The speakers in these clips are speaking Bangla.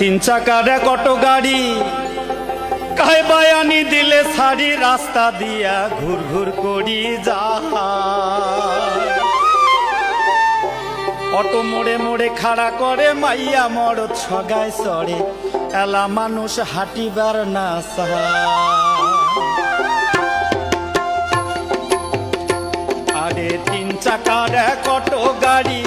তিন চাকার কত গাড়ি? কায় বায়ানি দিলে সারি রাস্তা দিয়া ঘুর ঘুর করি যা অটো মোড়ে মোড়ে খাড়া করে মাইয়া মরদ ছগায় সরে এলা মানুষ হাঁটিবার না আরে তিন চাকার কত গাড়ি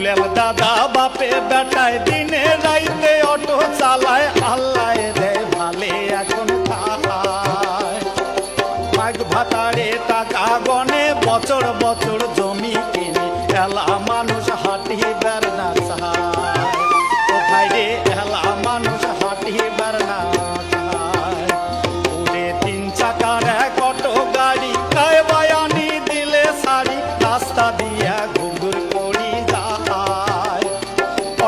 দুলেল দাদা, বাপে বেটায় দিনে রাইতে অটো চালায় আল্লাহ দেয় ভালে এখন মাঘ ভাতারে টাকা গনে, বছর বছর জমি কিনে, এলা মানুষ হাঁটি বেড়না সাহায় কোথায় রে এলা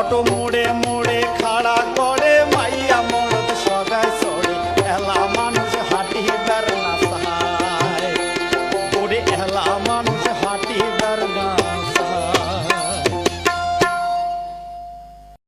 অটো মোড়ে মোড়ে খাড়া করে, মাইয়া মরদ সগায় সরে এলা মানুষ হাঁটি বেড়না না ওরে এলা মানুষ